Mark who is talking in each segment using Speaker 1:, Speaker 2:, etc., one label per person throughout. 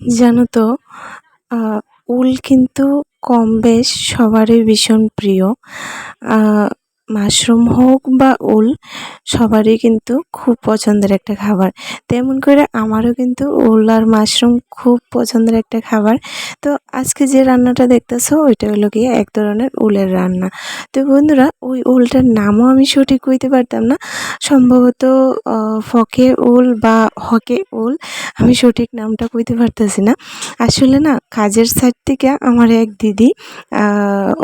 Speaker 1: জানো তো উল কিন্তু কম বেশ সবারই ভীষণ প্রিয়। মাশরুম হোক বা উল, সবারই কিন্তু খুব পছন্দের একটা খাবার। তেমন করে আমারও কিন্তু উল আর মাশরুম খুব পছন্দের একটা খাবার। তো আজকে যে রান্নাটা দেখতেছো, ওইটা হলো গিয়ে এক ধরনের উলের রান্না। তো বন্ধুরা, ওই উলটার নামও আমি সঠিক কইতে পারতাম না। সম্ভবত ফকে উল বা হকে উল, আমি সঠিক নামটা কইতে পারতেছি না। আসলে না, কাজের সাইড থেকে আমার এক দিদি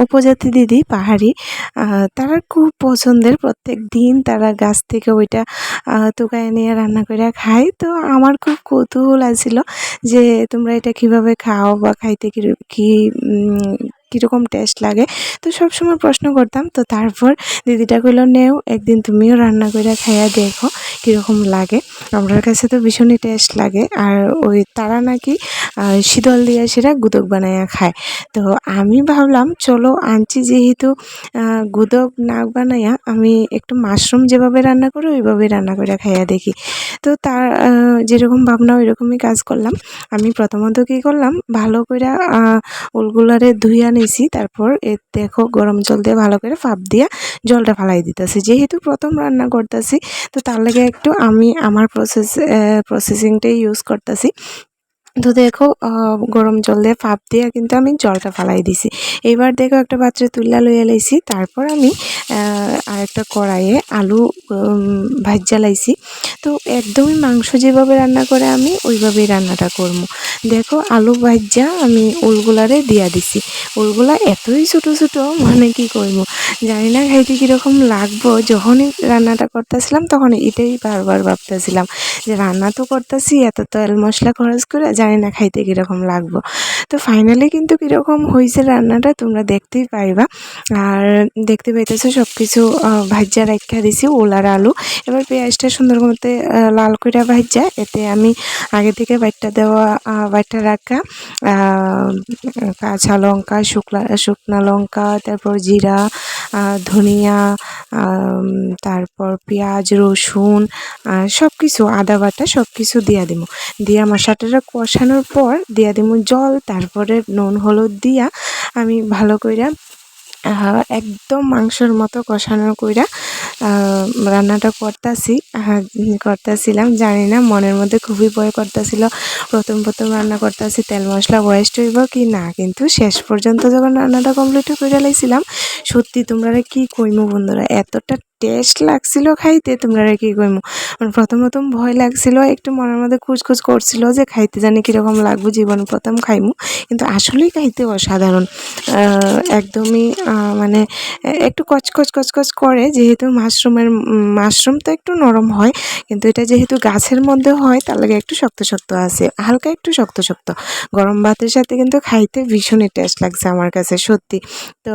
Speaker 1: উপজাতি দিদি পাহাড়ি তারা খুব পছন্দের প্রত্যেক দিন তারা গাছ থেকে ওইটা তোকায় নিয়ে রান্না করে খায়। তো আমার খুব কৌতূহল আছিল যে তোমরা এটা কীভাবে খাও বা খাইতে কি, কী কীরকম টেস্ট লাগে। তো সব সময় প্রশ্ন করতাম, তো তারপর দিদিটা কইলো, নেও, একদিন তুমিও রান্না করে খাইয়া দেখো। কীরকম লাগে? আমার কাছে তো ভীষণই টেস্ট লাগে। আর ওই তারা নাকি শীতল দিয়ে সেটা গুদক বানাইয়া খায়। তো আমি ভাবলাম, চলো আনছি যেহেতু গুদক না বানাইয়া আমি একটু মাশরুম যেভাবে রান্না করি ওইভাবে রান্না করে খাইয়া দেখি। তো তার যেরকম ভাবনা ওই রকমই কাজ করলাম। আমি প্রথমত কী করলাম, ভালো করে উলগুলারে ধুইয়া নিয়েছি তারপর এ দেখো গরম জল দিয়ে ভালো করে ফাপ দিয়া জলটা ফালাই দিতেছি। যেহেতু প্রথম রান্না করতেছি, তো তার লাগে একটু আমি আমার প্রসেস প্রসেসিংটাই ইউজ করতেছি। তো দেখো গরম জল দিয়ে ফাপ দিয়ে কিন্তু আমি জলটা ফালাই দিছি। এবার দেখো একটা পাত্রে তুল্লা লইয়া লাইছি, তারপর আমি আর একটা কড়াইয়ে আলু ভাজ্যা লাইছি। তো একদমই মাংস যেভাবে রান্না করে আমি ওইভাবেই রান্নাটা করব। দেখো, আলু ভাজ্যা আমি উলগুলারে দিয়া দিছি। উলগুলা এতই ছোটো ছোটো মানে কি করব জানি না খাইতে কীরকম লাগবো। যখনই রান্নাটা করতেছিলাম তখন এটাই বারবার ভাবতেছিলাম। রান্না তো করতেছি এত তেল মশলা খরচ করে জানি না খাইতে কীরকম লাগবো। তো ফাইনালি কিন্তু কীরকম হয়েছে রান্নাটা তোমরা দেখতেই পাইবা। আর দেখতে পাইতেছো সব কিছু ভাজ্যা রাখা দিছি ওলার আলু। এবার পেঁয়াজটা সুন্দর মতো লাল করে ভাজ্যা, এতে আমি আগে থেকে বাইটটা দেওয়া বাইটটা রাখা কাঁচা লঙ্কা শুকনা শুকনা লঙ্কা, তারপর জিরা ধনিয়া তারপর পেঁয়াজ, রসুন সব কিছু আদা বাটা সব কিছু দিয়া দিব দিয়া মশলাটা কষানোর পর দিয়া দিব জল তারপরে নুন, হলুদ দিয়া আমি ভালো কইরা একদম মাংসর মতো কষানো কইরা রান্নাটা করতাছি। করতেছিলাম, জানি না, মনের মধ্যে খুবই ভয় করতেছিল। প্রথম প্রথম রান্না করতেছি, তেল মশলা ওয়েস্ট হইব কি না? কিন্তু শেষ পর্যন্ত যখন রান্নাটা কমপ্লিট করে লাইছিলাম, সত্যি তোমরা কি কইমো বন্ধুরা? এতটা টেস্ট লাগছিল খাইতে, তোমরা কি কইমু? মানে প্রথম প্রথম ভয় লাগছিল, একটু মনের মধ্যে খুঁজখুঁজ করছিল যে খাইতে জানি কীরকম লাগবে, জীবন প্রথম খাইমু। কিন্তু আসলেই খাইতে অসাধারণ। একদমই মানে একটু কচকচ কচকচ করে, যেহেতু মাশরুমের, মাশরুম তো একটু নরম হয়, কিন্তু এটা যেহেতু গাছের মধ্যে হয়, তার লাগে একটু শক্ত শক্ত আছে। হালকা একটু শক্ত শক্ত। গরম ভাতের সাথে কিন্তু খাইতে ভীষণই টেস্ট লাগছে আমার কাছে, সত্যি। তো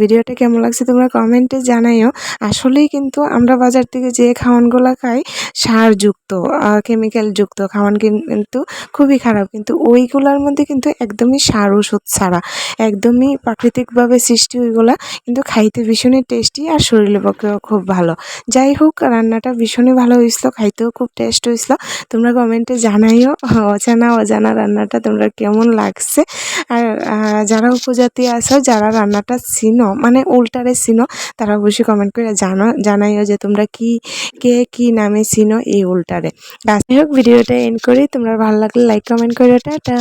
Speaker 1: ভিডিওটা কেমন লাগছে তোমরা কমেন্টে জানাইও। আসলেই কিন্তু আমরা বাজার থেকে যে খাওয়ানগুলো খাই সারযুক্ত কেমিক্যালযুক্ত খাওয়ান কিন্তু খুবই খারাপ। কিন্তু ওইগুলোর মধ্যে কিন্তু একদমই সার ওষুধ ছাড়া, একদমই প্রাকৃতিকভাবে সৃষ্টি ওইগুলা কিন্তু খাইতে ভীষণই টেস্টি আর শরীরের পক্ষেও খুব ভালো। যাই হোক, রান্নাটা ভীষণই ভালো হয়েছিল খাইতেও খুব টেস্ট হয়েছিল তোমরা কমেন্টে জানাইও, অজানা অজানা রান্নাটা তোমরা কেমন লাগছে। আর যারা উপজাতি আছো, যারা রান্নাটা চিনো মানে উল্টারে চিনো, তারা অবশ্যই কমেন্ট করে জানো, জানাইও যে তোমরা কি, কে কি নামে চিনো এই উল্টারে। যাই হোক ভিডিওটা এন্ড করি। তোমরা ভালো লাগলে লাইক কমেন্ট করে, টাটা।